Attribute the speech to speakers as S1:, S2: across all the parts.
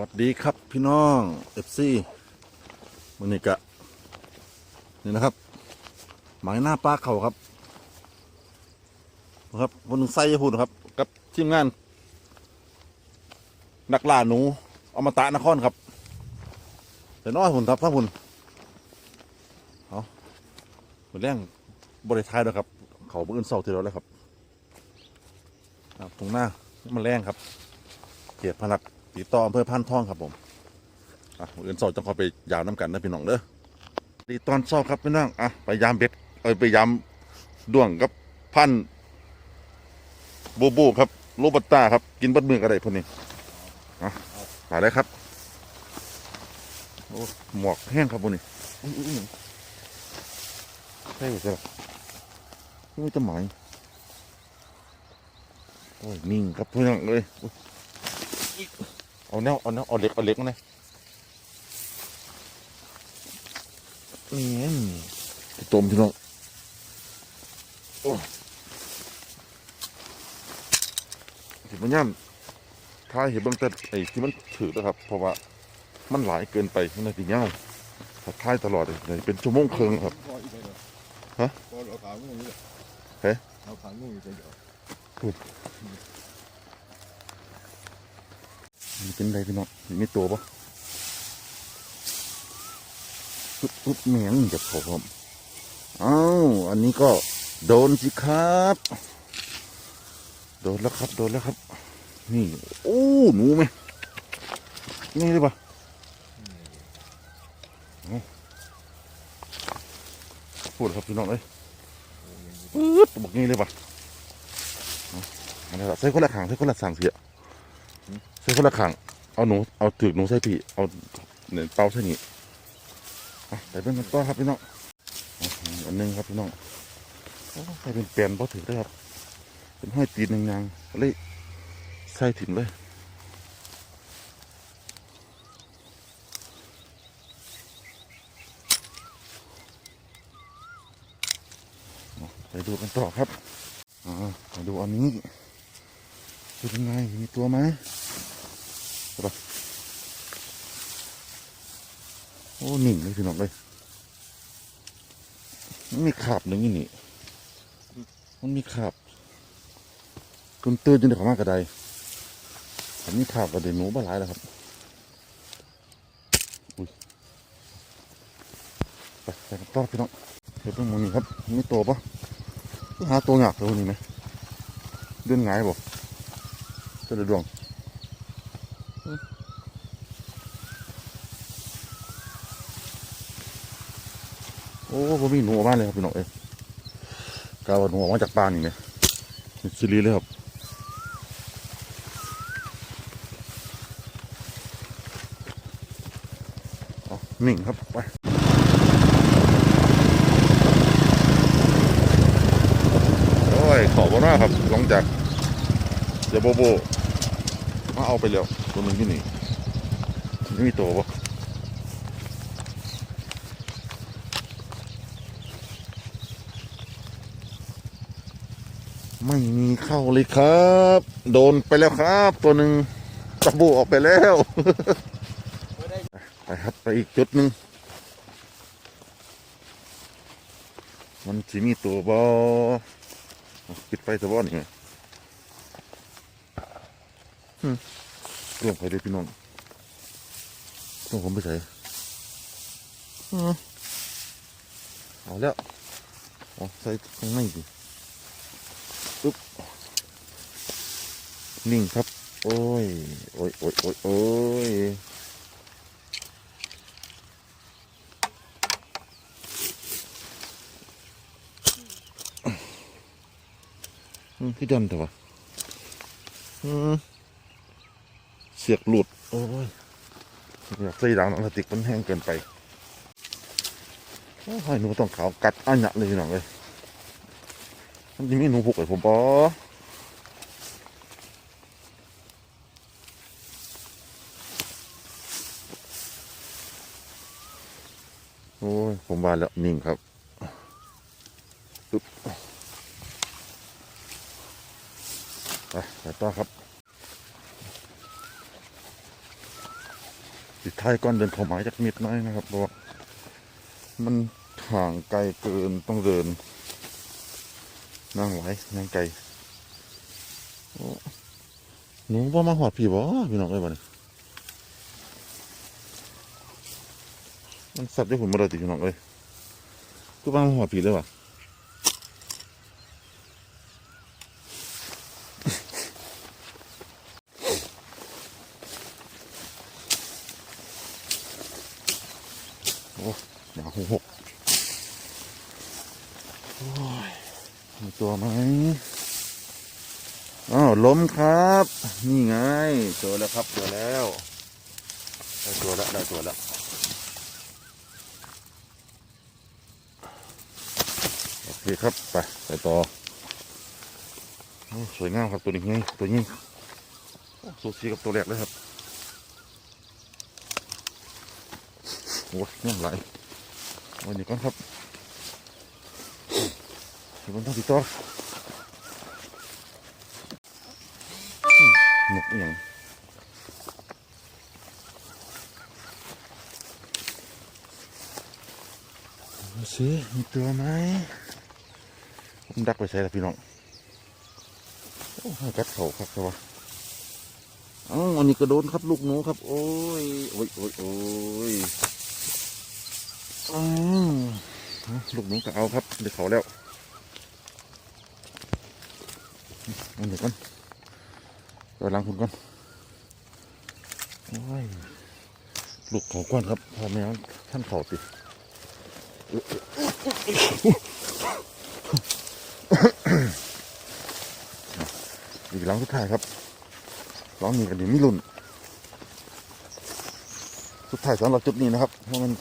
S1: วัสดีครับพี่น้องเอฟซีวันนี้กะนี่นะครับ หมายหน้าปลาเขาครับนะครับวันไส้ยาพูดครับ กับทีมงาน นักล่าหนูอมตะนครครับแต่น้อยหุ่นครับท่านหุ่นเอาหมดแรงบริทายด้วยครับ เขาเบื่อเศร้าทีเดียวแล้วครับครับตรงหน้ามันแรงครับเกียรพลัก ติดต่ออำเภอพันทองครับผมอะมื้ออื่นเศร้าจะขอไปยาวน้ำกันนะพี่น้องเด้อดีตอนเศร้าครับพี่น้องอะไปยามเบ็ดเอ้ยไปยามด้วงกับพันบูบูครับโรบัตตาครับกินบัดมือก็ได้พวกนี้อะไปเลยครับโอ้หมวกแห้งครับพวกนี้อุ้ยอุ้ยอุ้ยใช่ใช่ไม่จะหมายโอ้ยนิ่งครับพี่น้องเลยอุ๊ย เอาแนวเอาแนวเอาเหล็กเอาเหล็กมาเลยนี่พี่ต้มพี่น้องโอ้ยที่มันย่ำท้ายเห็นเบื้องต้นไอ้ที่มันถือนะครับ เพราะว่ามันหลายเกินไปมันเลยตีเงาถ้าท้ายตลอดเลยเป็นชั่วโมงครึ่งครับ
S2: พออีกเลยเหรอ
S1: ฮะ
S2: พอเอาขางูนี่แหละ
S1: เฮ้ย
S2: เอาขางูอีกเลยเหรอ
S1: มันเป็นไรพี่น้องมีตัวปะปุ๊บปุ๊บแมงจะผม อ้าว อันนี้ก็โดนสิครับ โดนแล้วครับ โดนแล้วครับ นี่ โอ้ หนูไหมนี่เลยปะอาพูดครับพี่น้องเอ้ยปึ๊บบอกนี่เลยปะอาอันนี้ละใส่คนละขางใส่คนละสางเสีย ใส่คนละขังเอาหนูเอาถือหนูใส่พี่เอาเนี่ยเปาใส่นี่อะใส่เป็นกันต่อครับพี่น้องอันนึงครับพี่น้องใส่เป็นแปลนพอถือได้ครับ เป็นห้อยตีนยางๆเลยใส่ถิ่มเลยอะไปดูกันต่อครับอ่ามาดูอันนี้เป็นยังไงมีตัวไหม โอ้หนิ่งเลยพี่น้องเลยมันมีขาบหนึ่งอยู่นี่ มันมีขาบคุณตื่นจนเด็กขามากกระไดผมมีขาบกระเดหนูบ้าหลายแล้วครับอุ้ยไปไปกันต่อพี่น้องเดี๋ยวเป็นหมูนี่ครับมีตัวปะหาตัวหยาบตัวนี้ไหมเดินหงบ่เจะดวง โอ้ผมมีหนูออกมาเลยครับพี่น้องเอ้ยกาวหนูออกมาจากป่านี่ไหมนี่ซิลีเลยครับเอานิ่งครับไปโอ้ยขอบมากครับหลังจากเดี๋ยวโบโบมาเอาไปแล้วตัวหนึ่งที่นี่ไม่มีตัวปะ ไม่มี เข้าเลยครับ โดนไปแล้วครับ ตัวหนึ่งตะบูออกไปแล้ว ไปครับไปอีกจุดหนึ่งมันจะมีตัวบอปิดไฟตัวบอนี่ไงหึลงไปเลยพี่น้องต้องผมไปใส่อืมเอาแล้วเอาใส่ข้างในดิ ปึ๊บ นิ่งครับ โอ้ย โอ้ยโอ้ยโอ้ยโอ้ยอืมพี่ดันเถอะวะอืมเสียกหลุด โอ้ยอยากใส่ดังหนังสติกมันแห้งเกินไปโอ้ยหนูต้องขาวกัดอันหยะเลยหน่อยเลยมันจะมีหนูพุกไอ้ผมปอโอ้ย ผมว่าแล้วนิ่งครับปึ๊บไปต่อครับติดท้ายก้อนเดินเข้ามาจากม็ดน้อยนะครับเพราะว่ามันห่างไกลเกินต้องเดิน นั่งไหวนั่งไกลหนูว่ามาหอดพี่บ่พี่น้องเอ้ยบ่เนี่ย มันสัตว์ได้ผลมาเลยติพี่น้องเอ้ยก็ว่ามาหอดพี่เลยว่ะโอ้หนาวหกหกโอ้ยมีตัวไหมอ้าวล้มครับ นี่ไงเจอแล้วครับเจอแล้วได้ตัวแล้วได้ตัวแล้ว โอ เคครับไปไปต่อสวยงามครับตัวนี้ไงตัวนี้สูสีกับตัวแรกเลยครับโอ้ยยังไหลวันนี้ก่อนครับเดี๋ยวมันต้องติดต่ออืมนกอย่างดูสิมีตัวไหม ผมดักไปใส่ละพี่น้องโอ้ให้กัดเขาครับครับวะอ๋ออันนี้กระโดนครับลูกหนูครับ โอ้ย โอ้ยโอ้ยโอ้ยอ๋อลูกหนูก็เอาครับเดี๋ยวเขาแล้วเอาเดี๋ยวก่อนไปล้างคุณก่อนโอ้ยลูกเขาก้อนครับพอแมวท่านเขาติ อีกหลังสุดท้ายครับร้องนี้กันดีไม่รุนสุดท้ายสำหรับจุดนี้นะครับเพราะมัน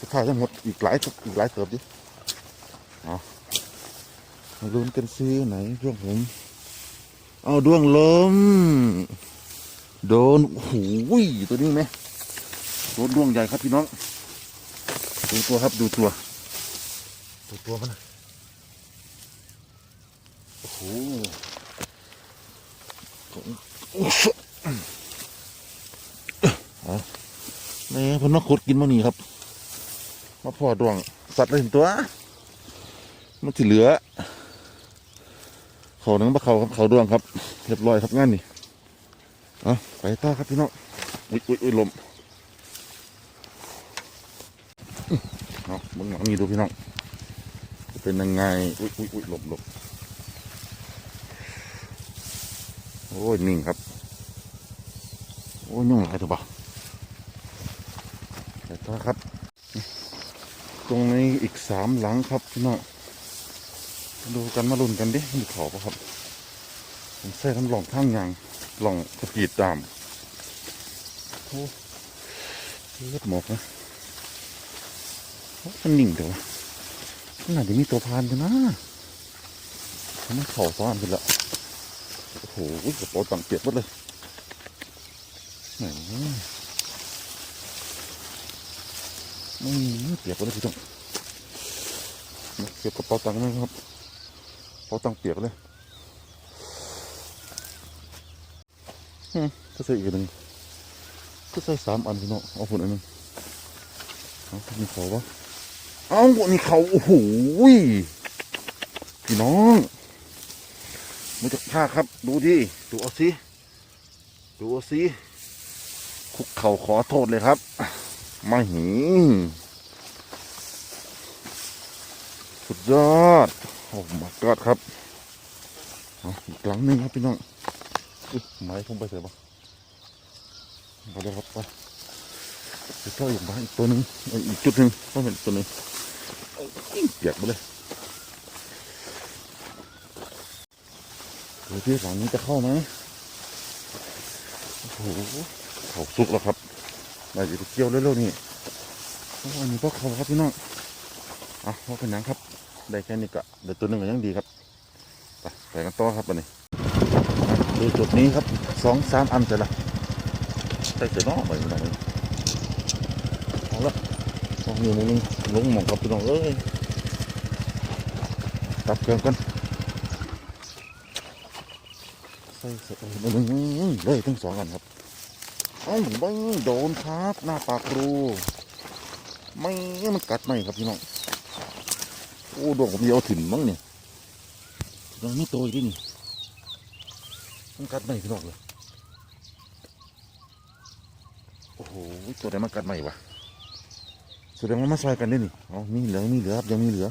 S1: สุดท้ายทั้งหมดอีกหลายอีกหลายเติบดิเอามาลุ้นกันซิไหนดวงผมเอาดวงลมโดนโอ้โหตัวนี้ไหมโดนดวงใหญ่ครับพี่น้องดูตัวครับดูตัวดูตัวมันนะโอ้โห เอา แม่พิ่นมาขุดกินมานี่ครับ มาพ่อดวง สัตว์เลยเห็นตัว มันที่เหลือ เขาหนังปลาเขาครับเขาดวงครับ เรียบร้อยครับงานนี่เอาไปต่อครับพี่น้อง อุ้ยอุ้ยอุ้ยลมเอามึงหนังนี่ดูพี่น้อง เป็นยังไง อุ้ยอุ้ยอุ้ยลมลมโอ้ยนิ่งครับ โอ้ยยุ่งหลายตัวบ่ แต่ต่อครับ ตรงนี้อีกสามหลังครับพี่น้องดูกันมาลุ้นกันดิมีเขาปะครับ ผมใส่ทำหล่องข้างยางหล่องสปีดตามโอ้เลือดหมอกนะโอ้มันนิ่งเดี๋ยวะมันน่าจะมีตัวพานกันนะทำไมเข่าซ้อนกันละโอ้โหกระเป๋าตังเปียกหมดเลยแหม ไม่เปียกเลยพี่ต้องเก็บกระเป๋าตังค์ไหมครับกระเป๋าตังค์เปียกเลยก็ใส่อีกหนึ่งก็ใส่สามอันพี่น้องเอาฝุ่นอันหนึ่งเอามีเขาวะเอานี่เขาโอ้โหพี่น้องมาจากท่าครับ ดูดิดูเอาสิดูเอาสิคุกเข่าขอโทษเลยครับ มาหิสุดยอด โอ้มากอดครับอีกหลังหนึงครับพี่น้องอไม้พุ่งไปเสียปะไปเลยครับไปไปเข้าอีกบ้านอีกตัวหนึ่งอีกจุดหนึ่งก็เป็นตัวหนึ่งเอาเปียกไปเลยดูที่หลังนี้จะเข้าไหมโอ้โหเขาสุกแล้วครับ น่าจะไปเกี่ยวเร็วๆนี่โอ้อันนี้ก็เขาครับพี่น้องอะว่าเป็นยังครับ ได้แค่นี้ก็เดี๋ยวตัวหนึ่งก็ยังดีครับไปไปกันต่อครับอันนี้ดูจุดนี้ครับสองสามอันเสร็จละใส่เสร็จเนาะไปไม่ต้องเลยเอาละสองนิ้วมือนึงลงหมองครับพี่น้องเอ้ยตับเครื่องกันใส่เสร็จเลยมือนึงเลยทั้งสองอันครับ เอ้าไม่โดนครับหน้าปากรู ไม่มันกัดไหมครับพี่น้องโอ้ดวงผมเดียวถิ่นมั้งเนี่ยยังไม่โตอีกดินี่มันกัดไหมพี่น้องเลยโอ้โหตัวไหนมันกัดไหมวะแสดงว่ามาซอยกันได้นี่อ๋อมีเหลือมีเหลือครับยังมีเหลือ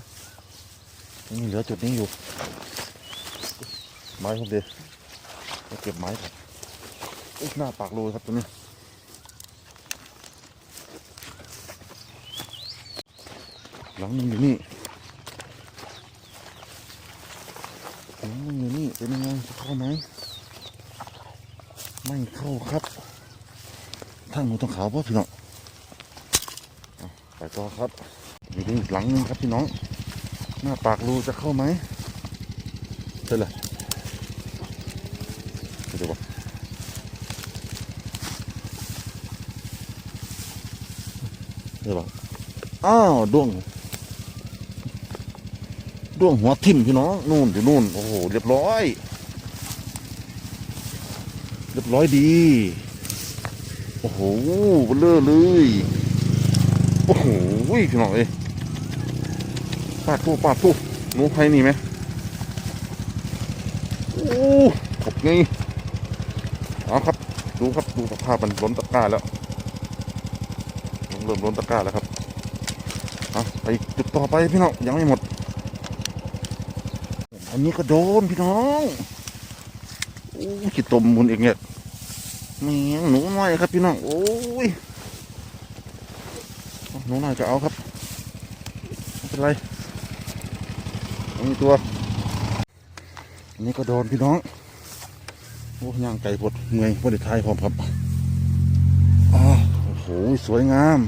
S1: ยังมีเหลือจุดนี้อยู่ไม้ครับเดียวเก็บไม้ครับอุ๊ยหน้าปากรูครับตัวนี้ หลังนึงอยู่นี่หลังนึงอยู่นี่เป็นยังไงจะเข้าไหมไม่เข้าครับทางหนูต้องขาวป่ะพี่น้องเอาไปต่อครับอยู่นี่หลังนึงครับพี่น้อง หน้าปากรูจะเข้าไหมใช่เลยเดี๋ยวบอกเดี๋ยวบอกอ้าวดวง ด้วงหัวทิ่มพี่น้องนู่นอยู่นู่นโอ้โหเรียบร้อย เรียบร้อยดี โอ้โหเบลอเลยโอ้โหพี่น้องเอ้ยปาดทูปาดทูหนูไผ่นี่ไหมโอ้ขบไงเอาครับ ดูครับดูสภาพมันล้นตะกร้าแล้วเริ่มล้นตะกร้าแล้วครับเอาไปจุดต่อไปพี่น้องยังไม่หมด อันนี้ก็โดนพี่น้องโอ้ยขี้ตมมุนเองเนี่ยแมงหนูน้อยครับพี่น้องโอ้ยหนูน้อยจะเอาครับไม่เป็นไรอันนี้ตัวอันนี้ก็โดนพี่น้องโอ้ย่างไก่ปวดเมื่อยพอดีทายพร้อมครับอ้าวโอ้โหสวยงาม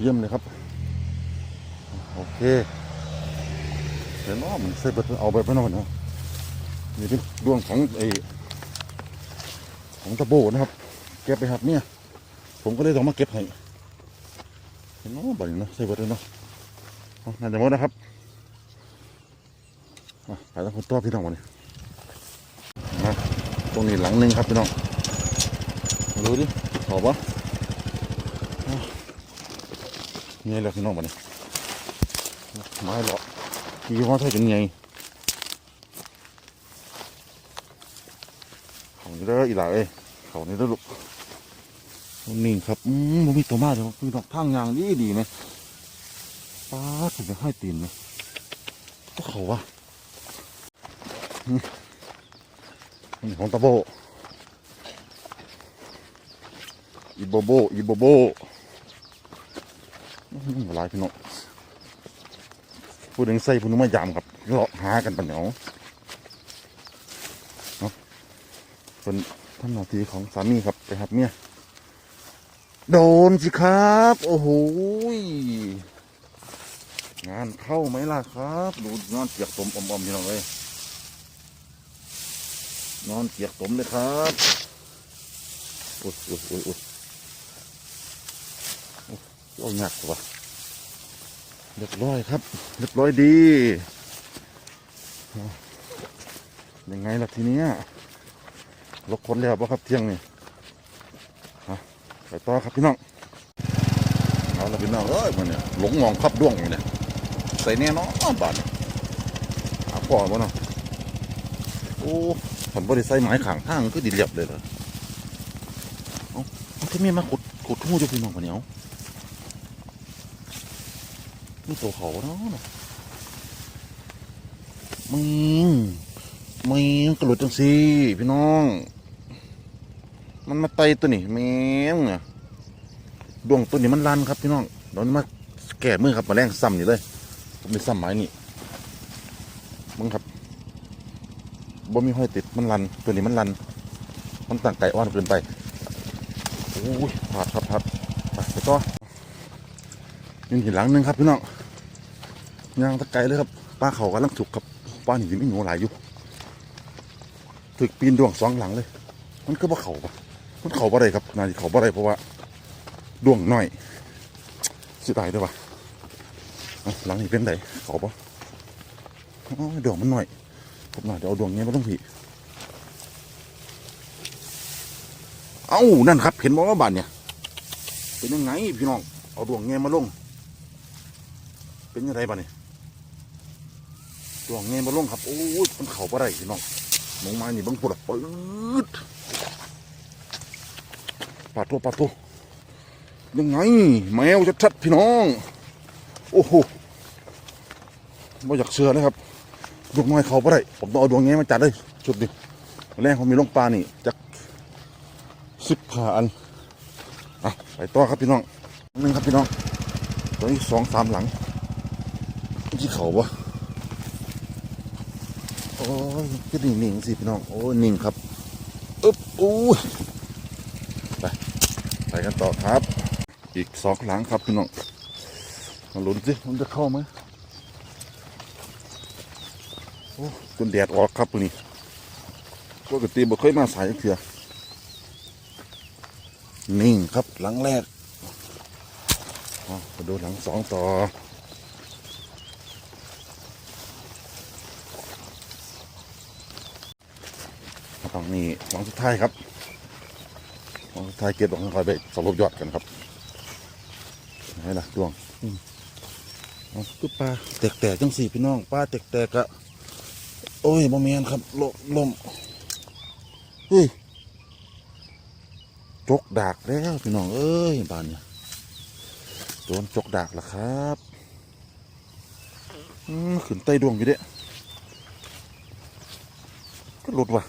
S1: เยี่ยมเลยครับ โอเค เดี๋ยวน้อมันใส่เบิดเอาไปไปนอยเนาะนี่เป็นดวงของไอ้ของตะโบนะครับเก็บไปหับเนี่ย ผมก็เลยต้องมาเก็บให้เห็นน้อบ่อยเนาะใส่เบิดเลยเนาะน่าจะหมดนะครับอะไปแล้วคนตัวพี่น้องวันนี้มาตรงนี้หลังนึงครับพี่น้องมาดูดิขอบปะนี่แหละพี่น้องวันนี้ไม้หรอ ยี่ห้อไทยเป็นไงเขานี่เด้ออีหล่าเอ้ยเขานี่เด้อลูกนี่ครับอืมมีตัวมาเดี๋ยวคือดอกทางยางดีดีไหมป้าถึงจะให้ตีนไหมก็เขาวะนี่ของตะโบอีโบโบอีโบโบหลายพี่น้อง ผู้ดึงใส่ผู้นึงมายามครับเลาะหากันปัญญาเนาะเป็นท่านหน้าที่ของสามีครับไปครับเมียโดนสิครับ โอ้โหงานเข้าไหมล่ะครับดูนอนเกียกตมอมๆอยู่น้องเลยนอนเกียกตมเลยครับอุ้ยอุ้ยอุ้ยอุ้ยอุ๊ยเอาหนักว่ะ เรียบร้อยครับ เรียบร้อยดี ยังไงล่ะทีนี้ยลกคนแล้วปะครับเที่ยงนี่ไปต่อครับพี่น้อง เอาละพี่น้องเอ้ยมันเนี่ยหลงมองขับด้วงอยู่เนี่ย ใส่แน่นอนบาดหาพ่อบ่เนาะโอ้ผมบริใส่ไม้ขางทางก็ดีเรียบเลยเหรอเอาเอาที่มีมาขุดขุดทุ่งจะพี่น้องปะเนี่ยเอ นี่ตัวเขาเนาะมึงมึงกระโดดจังสิพี่น้อง มันมาไตตัวนี่แม่งเนี่ยดวงตัวนี้มันรันครับพี่น้องเดี๋ยวนี้มาแก่มือครับมาแรงซ้ำนี่เลยผมมีซ้ำไม้นี่มึงครับบ่มีห้อยติดมันรันตัวนี้มันรัน มันต่างไก่อ่อนเกินไปโอ้ยผาดครับผาดไปไปต่อนี่หินหลังนึงครับพี่น้อง ยางตะไกลเลยครับป้าเขากำลังถูกครับป้าหนีไม่หนูหลายอยู่ถึกปีนดวงสองหลังเลย มันก็บ่เขาปะมันเขาบ่ได้ครับนาทีเขาบ่ได้เพราะว่าดวงน้อยสิตายด้วยปะหลังนี้เป็นไดเขาปะอ๋อดวงมันหน้อยผมหน่าจะเอาดวงนี้มาต้องผีเอาานั่นครับ เห็นบ่ว่าบานเนี่ย เป็นยังไงพี่น้อง เอาดวงแงมาลง เป็นยังไงบ้าเนี่ย ดวงแงมาลงครับโอ้ยมันเข่าปะไรพี่น้องมองมานี่บังปวดปืดปาดตัวปาดตัวยังไง แมวชัดๆพี่น้อง โอ้โหไม่อยากเชื่อเลยครับดวงน้อยเขาปะไรผมต้องเอาดวงแงมาจัดเลยชุดดิแรงเขามีลงปลานี่จักสิบขาอันอะไปต่อครับพี่น้องหนึ่งครับพี่น้องตัวนี้สองสามหลังที่เขาวะ ยก็นิ่งๆสิพี่น้องโอ้ยนิ่งครับอึ๊บอู้ไปไปกันต่อครับ อีกสองหลังครับพี่น้องมาลุ้นสิมันจะเข้าไหมโอ้จนแดดออกครับตัวนี้ปกติบ่เคยมาสายเถื่อนิ่งครับหลังแรกมาดูหลังสองต่อ ฝั่งนี้หลังสุดท้ายครับหลังสุดท้ายเก็บหลังคอยไปสรุปยอดกันครับไหนล่ะดวงอืมเอาคือปลาแตกๆจังสี่พี่น้องปลาแตกๆอะโอ้ยบ่แมนครับลมลมเฮ้ยจกดากแล้วพี่น้องเอ้ยบ้านเนี่ยโดนจกดากแล้วครับอืมขึ้นไต้ดวงอยู่เด้ก็หลุดว่ะ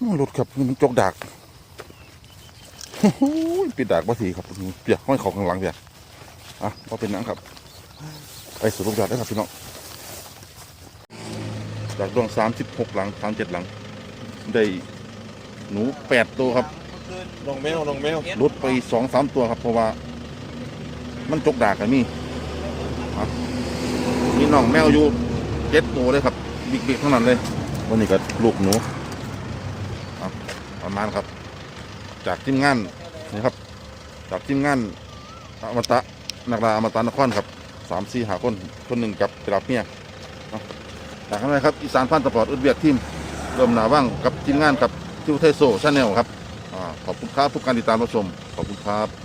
S1: อืมหลุดครับนี่มันจกดากโอ้โหปิดดากบ่ทีครับเปียกห้อยเของข้างหลังเปียกอะพอเป็นหนังครับไปสรุปยอดได้ครับพี่น้องจากดวงสามสิบหกหลังสามเจ็ดหลัง ได้หนูแปดตัวครับ
S2: น้องแมวน้องแมว
S1: ลดไปสองสามตัวครับ เพราะว่า มันจกดากกันมีอะมีน้องแมวอยู่เจ็ดตัวเลยครับ บิ๊กๆทั้งนั้นเลย วันนี้ก็ลูกหนูอะ ประมาณครับ จากทีมงานนี่ครับ จากทีมงานอมตะนักดาอมตะนครครับสามสี่หาคนคนหนึ่งกับกราบเมียอะจากนั้นครับอีสานพันธ์สปอดอุดเบียกทีมรวมหนาว่างกับทีมงานกับทิวเทโซชาแนลครับอขอบคุณครับทุกการติดตามรับชมขอบคุณครับ